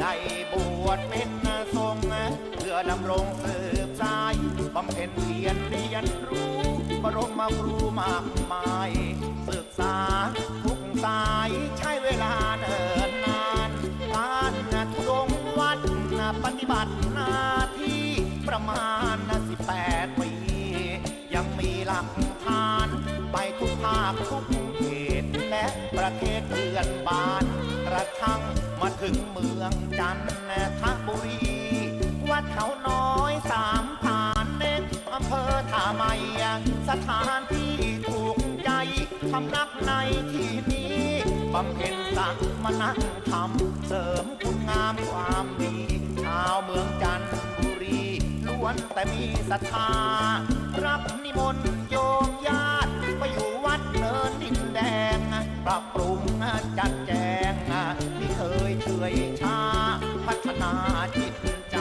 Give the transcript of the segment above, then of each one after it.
ได้บวชเป็นทรงเพื่อดำรงสืบสายบำเพ็ญเพียรเรียนรู้ บรมครูมากมาย ศึกษาทุกสายใช้เวลาเนิ่นนานการทุดงวัดปฏิบัติหน้าที่ประมาณสิบแปดปี ยังมีหลักฐานไปทุกภาคทุกเขตและประเทศเพื่อนบ้านกระทั่ง ถึงเมืองจันทบุรี วัดเขาน้อยสามผานเน็กอำเภอท่าใหม่สถานที่ถูกใจพำนักในที่นี้บำเพ็ญสักมานักธรรมเสริมคุณงามความดีชาวเมืองจันทบุรีล้วนแต่มีศรัทธา รับนิมนต์โยมญาติไปอยู่วัดเนินดินแดงปรับปรุงจัดแจง จิตใจ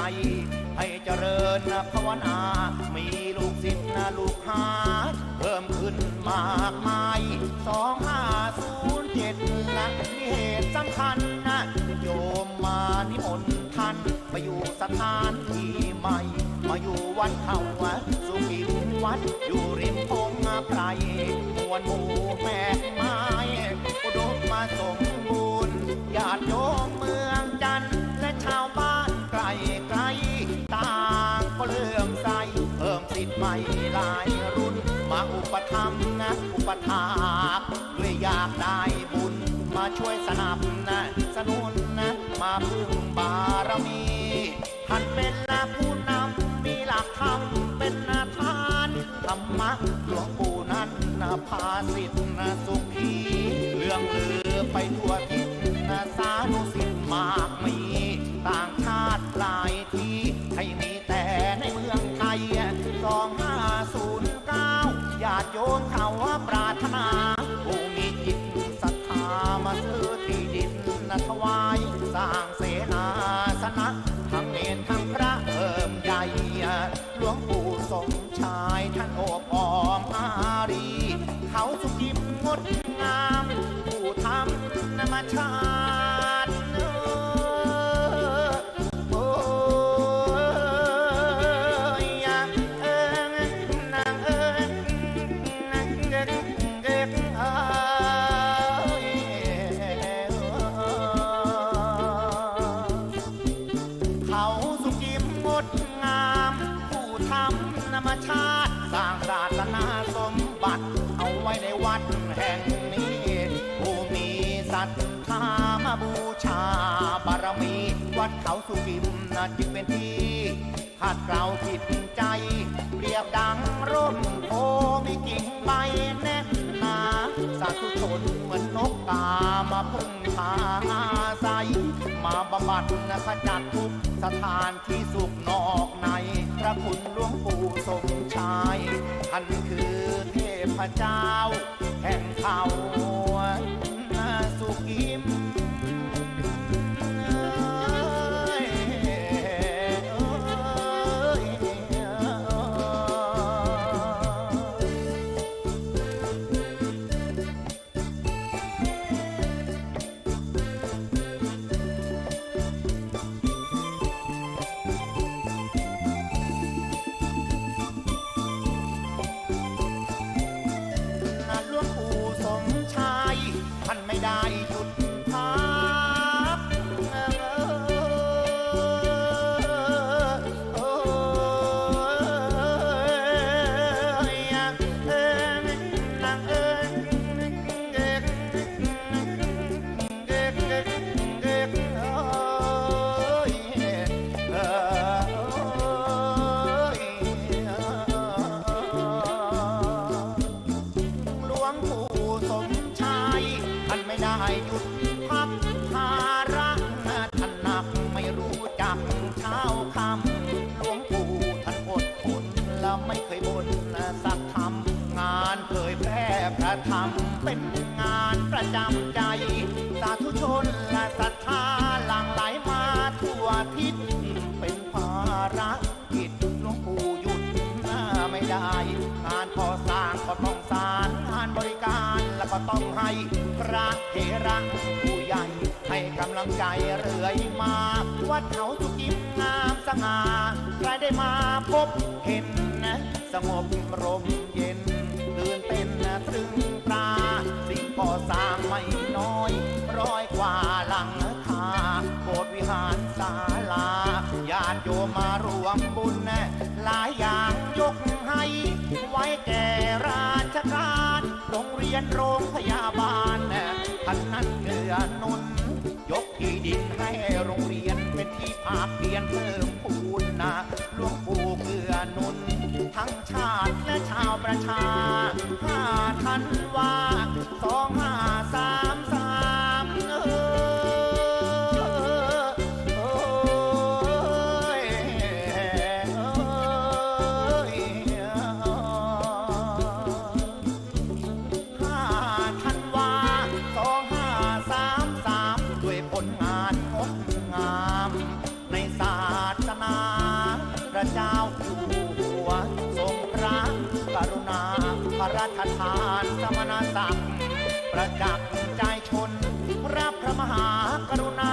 ให้เจริญภาวนา มีลูกศิษย์ลูกหา เพิ่มขึ้นมากมายสองห้าศูนย์เจ็ดนะมีเหตุสำคัญนะโยมมานิมนต์ท่านไปอยู่สถานที่ใหม่ มาอยู่วัดเขาสุขิมวัดอยู่ริมพงไพรมวลหมู่แม่ไม้อุดมมาสม นับนะสนุนนะมาพึ่งบารมีท่านเป็นผู้นำมีหลักธรรมเป็นนาทานธรรมะหลวงปู่นั้นนะพาสิทธิ์นะสุขี เรื่องลือไปทั่วทิศ ชาติสร้างศาสนาสมบัติ เอาไว้ในวัดแห่งนี้ ผู้มีศรัทธามาบูชาบารมี วัดเขาสุกิมนะจึงเป็นที่ขาดเกลาจิตใจเปรียบดังร่มโพมีกิ่งใบแน่นหนาสาธุชนเหมือนนกกามาพึ่งพาอาศัย มาบำบัดนะขจัดทุกข์ สถานที่สุขนอกใน พระคุณหลวงปู่สมชายท่านคือเทพเจ้า ทั่วทิศเป็นภาระกิจหลวงปู่หยุดหน้าไม่ได้ งานก่อสร้างก็ต้องสารงานบริการแล้วก็ต้องให้พระเถระผู้ใหญ่ ให้กำลังใจเรื่อยมา วัดเขาสุกิมงามสง่าใครได้มาพบเห็นนะสงบรมเย็นตื่นเต้นนะตรึงตราสิ่งก่อสร้างไม่น้อย ร้อยกว่าหลัง โบสถ์วิหารศาลาญาติโยมมารวมบุญนะหลายอย่างยกให้ ไว้แก่ราชการโรงเรียนโรงพยาบาลท่านนั้นเกือนุนยกที่ดินให้โรงเรียนเป็นที่ภาคเพียนเพิ่มพูนนะหลวงปู่เกือนุน ทั้งชาติและชาวประชาห้าทันว่าสองห้าสามสาม รราชทานสมณศักดิ์ประจักษ์ใจชนรับพระมหากรุณา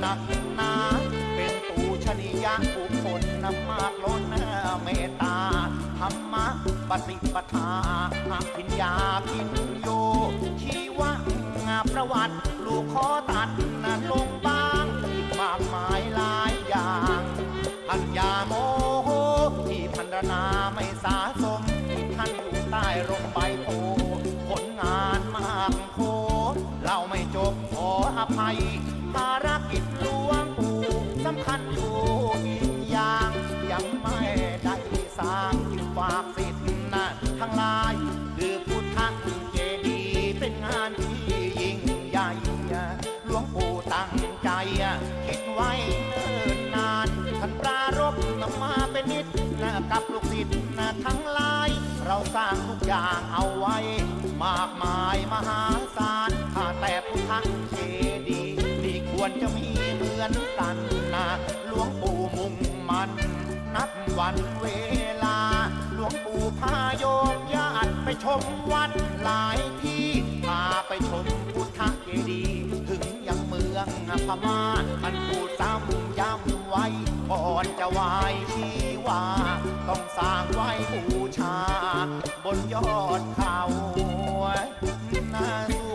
หนักหนาเป็นปูชนียบุคคลนำมากล้นเมตตาธรรมะปฏิปทาอภิญญาพินโยชีวะประวัติลูกขอ นะทั้งหลาย เราสร้างทุกอย่างเอาไว้ มากมายมหาศาลข้าแต่พุทธเจดีย์นี่ควรจะมีเหมือนกันนะหลวงปู่มุ่งมันนับวันเวลา หลวงปู่พาโยมญาติไปชมวัดหลายที่พาไปชมพุทธเจดีย์ถึงยังเมืองพม่าท่านพูดซ้ำย้ำไว้ ก่อนจะไหวที่วาต้องสร้างไว้บูชา บนยอดเขานา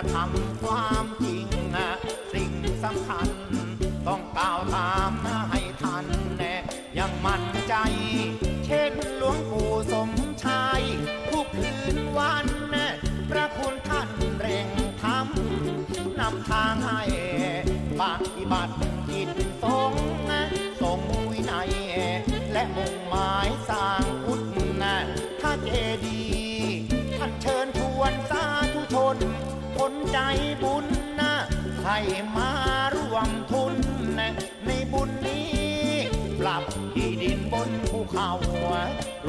จธรรมความจริง สิ่งสำคัญ ต้องกล่าวตามให้ทันแน่ยังมั่นใจ เช่นหลวงปู่สมชายทุกคืนวันพระคุณท่านเร่งทำนำทางให้ปฏิบัติ ใจบุญนะให้มาร่วมทุนนะในบุญนี้ปรับที่ดินบนภูเขา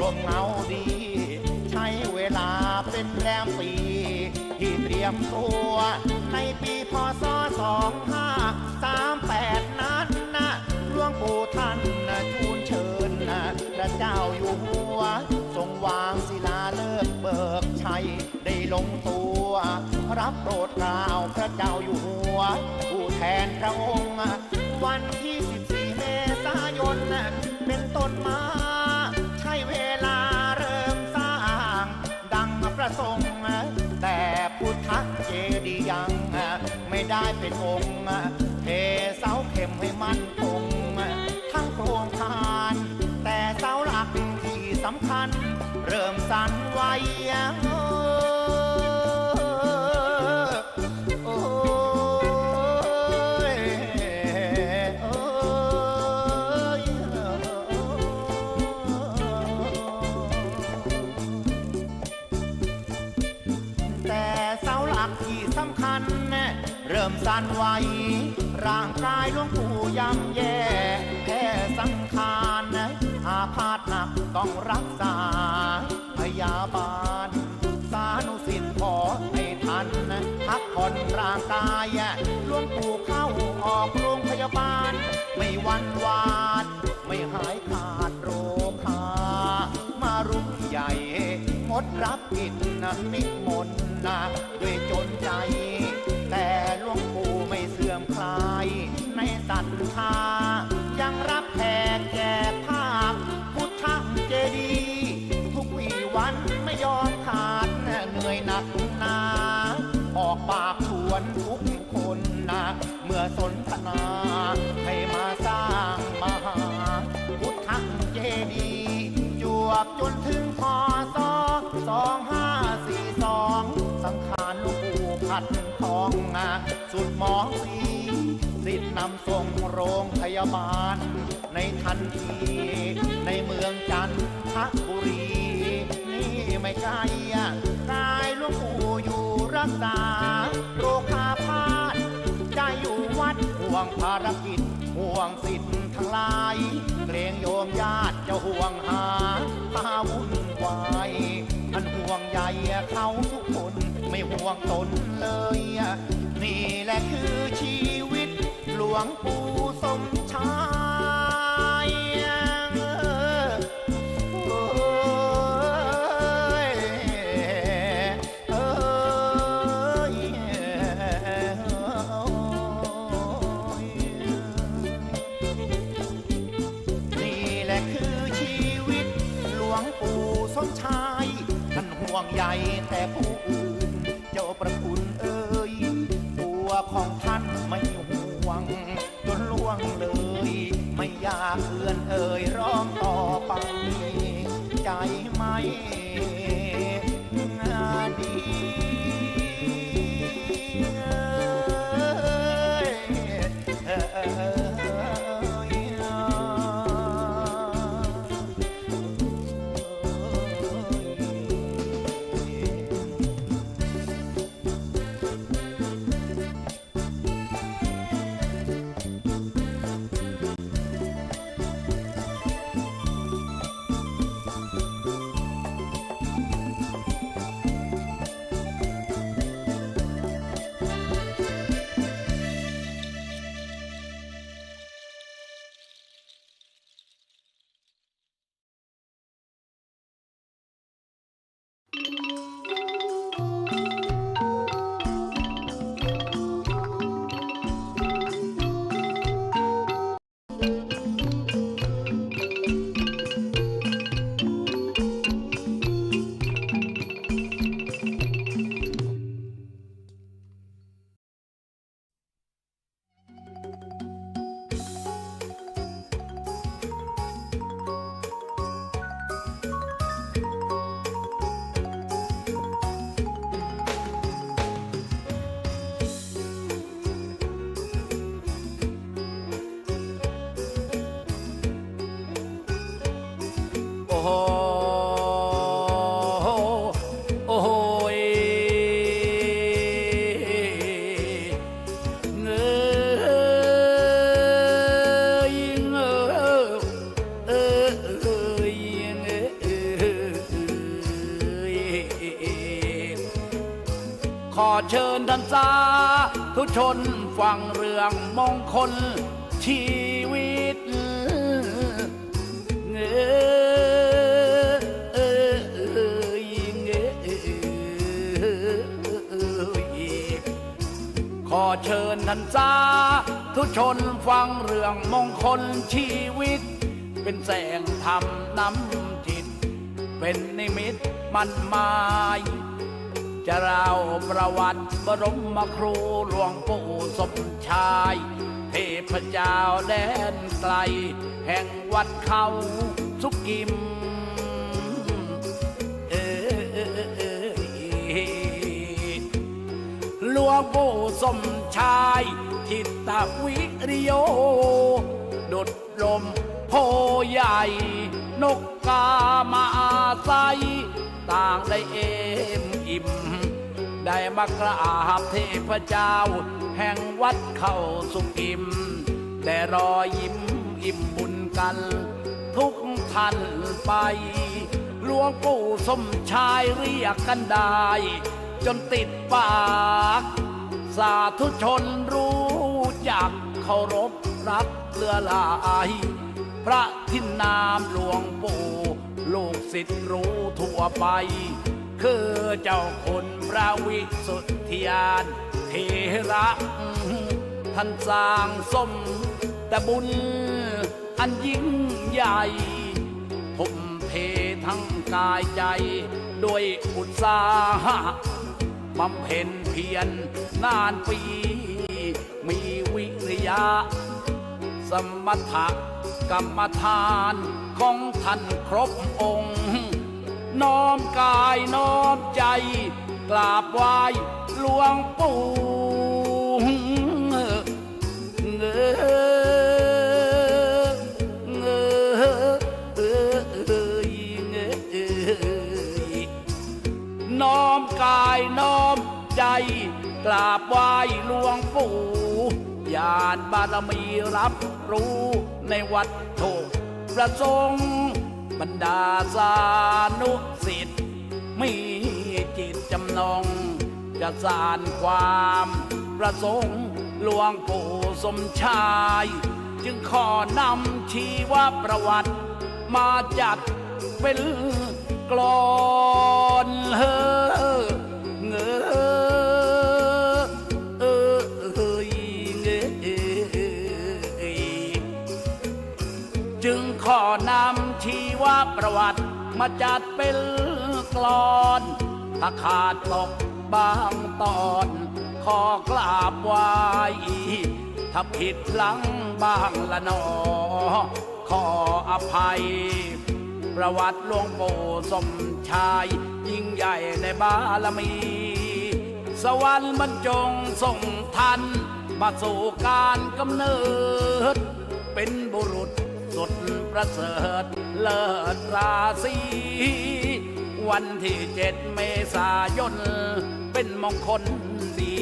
รรมเงาดี ใช้เวลาเป็นแรมปี ที่เตรียมตัว ในปีพศสองห้าสามแปดนั้นนะหลวงปู่ท่านนะทูลเชิญนะพระเจ้าอยู่หัว ทรงวางศิลาเลิกเบิกชัยได้ลงตัว รับโปรดเกล้าพระเจ้าอยู่หัว ผู้แทนพระองค์ วันที่ 14 เมษายน่ะเป็นต้นมา ใช้เวลาเริ่มสร้าง ดังประสงค์ แต่พุทธเจดีย์ยัง ไม่ได้เป็นองค์เทเสาเข็มให้มัน รักษาพยาบาลสานุสิทธิ์ขอให้ทันพักผ่อนร่างกายหลวงปู่เข้าออกโรงพยาบาล ไม่วันวาด ไม่หายขาดโรคามารุ่งใหญ่งดรับกิจนะนิมนต์นะด้วยจนใจ แต่หลวงปู่ไม่เสื่อมคลาย ในศรัทธายังรับแขกแจก องสุดหมอสีสิทธิ์นำส่งโรงพยาบาล ในทันที ในเมืองจันทบุรี นี่ไม่ไกลอ่กายหลวงปู่อยู่รักษา โรคาพาธใจอยู่วัดห่วงภารกิจห่วงสิทธิ์ทั้งหลาย เกรงโยมญาติจะห่วงหาพาวุ่นวายอันห่วงใยเขาทุกคน ไม่ห่วงตนเลย นี่แหละคือชีวิต หลวงปู่สมชายนี่แหละคือชีวิตหลวงปู่สมชายท่านห่วงใยแต่ผู้อื่น ใจไม่ ทุชนฟังเรื่องมงคลชีวิตเงอเอยเงอขอเชิญท่านสาทุชนฟังเรื่องมงคลชีวิต เป็นแสงธรรมนำจิต เป็นนิมิตมันหมาย จะเล่าประวัติบรมครูหลวงปู่สมชาย เทพเจ้าแดนไกล แห่งวัดเขาสุกิมหลวงปู่สมชายทิตวิริโย ดุดลมโพใหญ่ นกกามาอาศัย ต่างได้เอม อิ่ม ได้มากราบเทพเจ้า แห่งวัดเข้าสุกิมได้รอยิ้มอิ่มบุญกัน ทุกท่านไป หลวงปู่สมชายเรียกกันได้ จนติดปาก สาธุชนรู้จักเคารพรักเลือหลายพระทินนามหลวงปู่ลูกศิษย์รู้ทั่วไป คือเจ้าคุณพระวิสุทธิยานเทระท่านสร้างสมแต่บุญอันยิ่งใหญ่ทุ่มเททั้งกายใจด้วยอุตสาหะบำเพ็ญเพียรนานปี มีวิริยะ สมถกรรมฐานของท่านครบองค์ น้อมกายน้อมใจ กราบไหว้หลวงปู่เงอเงอเอยเงอน้อมกายน้อมใจกราบไหว้หลวงปู่ญาณบารมีรับรู้ในวัดโถกประสงค์ บรรดาสานุสิทธิ์มีจิตจำนง จะสานความประสงค์หลวงปู่สมชาย จึงขอนำชีวประวัติ มาจัดเป็นกลอนเฮอ ประวัติมาจัดเป็นกลอนถ้าขาดตกบางตอน ขอกราบไหวถ้าผิดหลังบ้างละนอ ขออภัย ประวัติหลวงปู่สมชาย ยิ่งใหญ่ในบารมี สวรรค์บรรจงส่งทัน มาสู่การกำเนิด เป็นบุรุษสุดประเสริฐ เลิศราศีวันที่เจ็ดเมษายน เป็นมงคลดี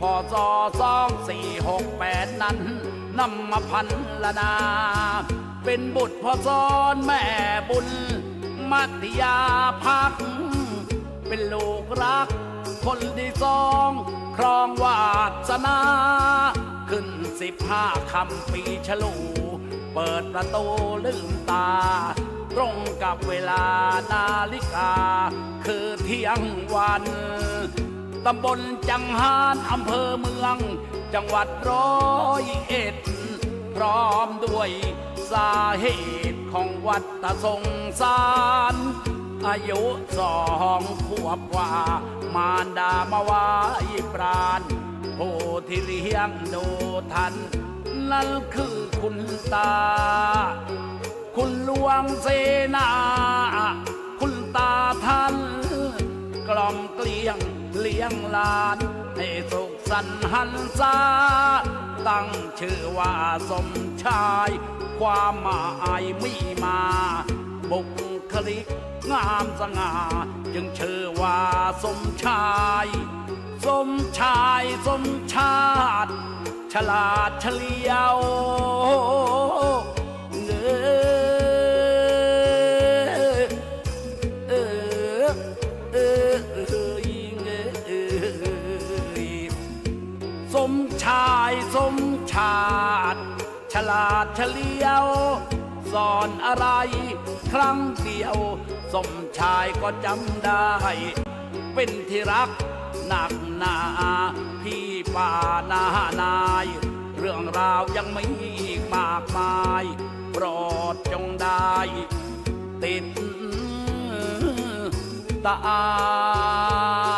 พศสองสี่หกแปดนั้นนำมาพันละนา เป็นบุตรพ่อซ้อนแม่บุญ มัธยาพัก เป็นลูกรัก คนที่สองครองวาสนา ขึ้นสิบห้าคำปีฉลู เปิดประตูลืมตา ตรงกับเวลานาฬิกา คือเที่ยงวันตำบลจังหารอำเภอเมือง จังหวัดร้อยเอ็ด พร้อมด้วยสาเหตุของวัดตะสงสารอายุสองขวบกว่า มารดามาไวายปราณผู้ที่เลี้ยงดูทัน นั่นคือคุณตา คุณหลวงเสนา คุณตาท่าน กล่อมเกลี้ยงเลี้ยงลาน ให้สุขสันต์หันษาตั้งชื่อว่าสมชาย ความหมายมีมา บุคลิกงามสง่า จึงชื่อว่าสมชาย สมชายสมชาติ ฉลาดเฉลียวเออเออเออสมชายสมชาติฉลาดเฉลียวสอนอะไร ครั้งเดียว สมชายก็จำได้ เป็นที่รัก หนักหนาพี่ป่านานาย เรื่องราวยังไม่อีกมากมายโปรดจงได้ ติดตา